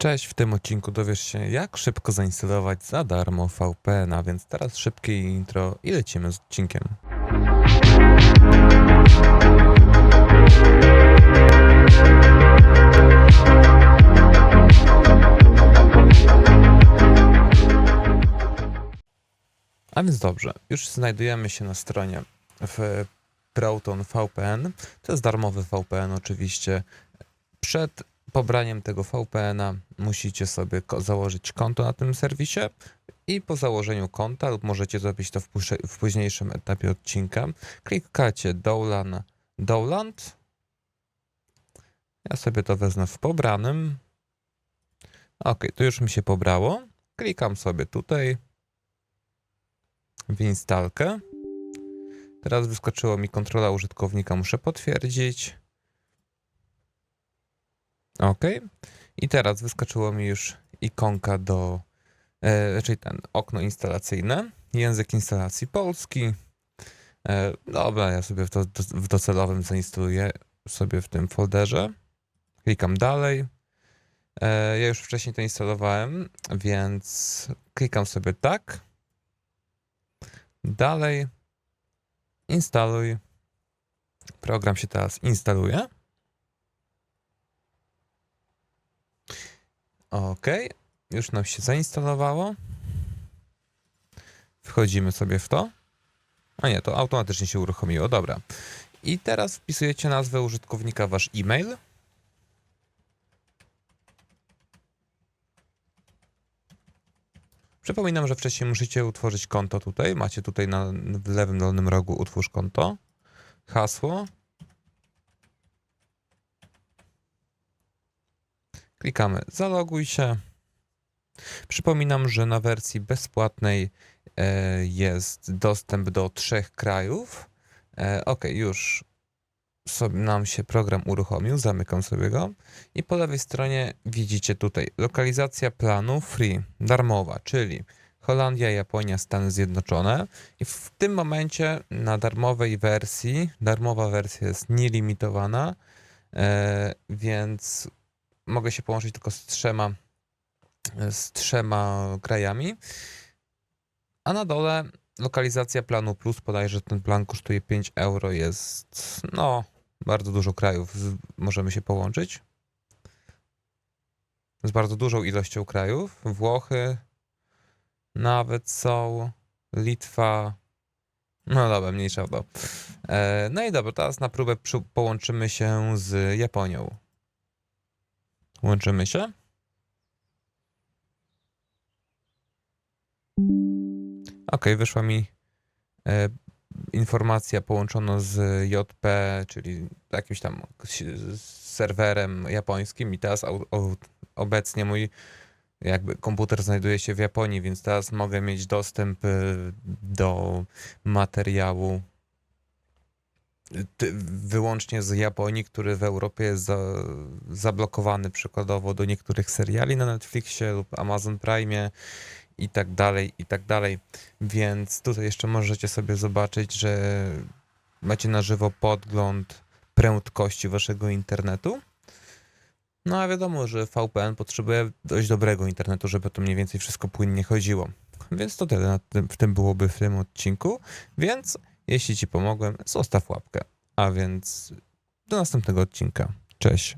Cześć, w tym odcinku dowiesz się, jak szybko zainstalować za darmo VPN, a więc teraz szybkie intro i lecimy z odcinkiem. A więc dobrze, już znajdujemy się na stronie w Proton VPN. To jest darmowy VPN oczywiście. Przed pobraniem tego VPN-a musicie sobie założyć konto na tym serwisie i po założeniu konta, lub możecie zrobić to w, w późniejszym etapie odcinka, klikacie Dowlan, Dowland. Ja sobie to wezmę w pobranym. Ok, to już mi się pobrało. Klikam sobie tutaj w instalkę. Teraz wyskoczyło mi kontrola użytkownika, muszę potwierdzić. Ok. I teraz wyskoczyło mi już ikonka do, e, czyli ten okno instalacyjne, język instalacji polski. E, dobra, ja sobie w, to, w docelowym zainstaluję sobie w tym folderze. Klikam dalej. E, ja już wcześniej to instalowałem, więc klikam sobie tak. Dalej. Instaluj. Program się teraz instaluje. Ok, już nam się zainstalowało. Wchodzimy sobie w to. A nie, to automatycznie się uruchomiło, dobra. I teraz wpisujecie nazwę użytkownika, wasz e-mail. Przypominam, że wcześniej musicie utworzyć konto tutaj. Macie tutaj na, w lewym dolnym rogu utwórz konto. Hasło. Klikamy zaloguj się. Przypominam, że na wersji bezpłatnej e, jest dostęp do trzech krajów. E, ok, już nam się program uruchomił, zamykam sobie go i po lewej stronie widzicie tutaj lokalizacja planu free, darmowa, czyli Holandia, Japonia, Stany Zjednoczone i w tym momencie na darmowej wersji, darmowa wersja jest nielimitowana, e, więc mogę się połączyć tylko z trzema, z trzema krajami. A na dole lokalizacja planu plus, podaje, że ten plan kosztuje 5 euro, jest no bardzo dużo krajów, możemy się połączyć. Z bardzo dużą ilością krajów. Włochy nawet są, Litwa, no dobra, mniejsza o to. E, no i dobra, teraz na próbę połączymy się z Japonią. Łączymy się. Ok, wyszła mi e, informacja połączono z JP, czyli jakimś tam serwerem japońskim i teraz au, au, obecnie mój jakby komputer znajduje się w Japonii, więc teraz mogę mieć dostęp e, do materiału wyłącznie z Japonii, który w Europie jest za, zablokowany przykładowo do niektórych seriali na Netflixie lub Amazon Prime i tak dalej, i tak dalej. Więc tutaj jeszcze możecie sobie zobaczyć, że macie na żywo podgląd prędkości waszego internetu. No a wiadomo, że VPN potrzebuje dość dobrego internetu, żeby to mniej więcej wszystko płynnie chodziło. Więc to tyle w tym byłoby w tym odcinku. Więc jeśli Ci pomogłem, zostaw łapkę. A więc do następnego odcinka. Cześć.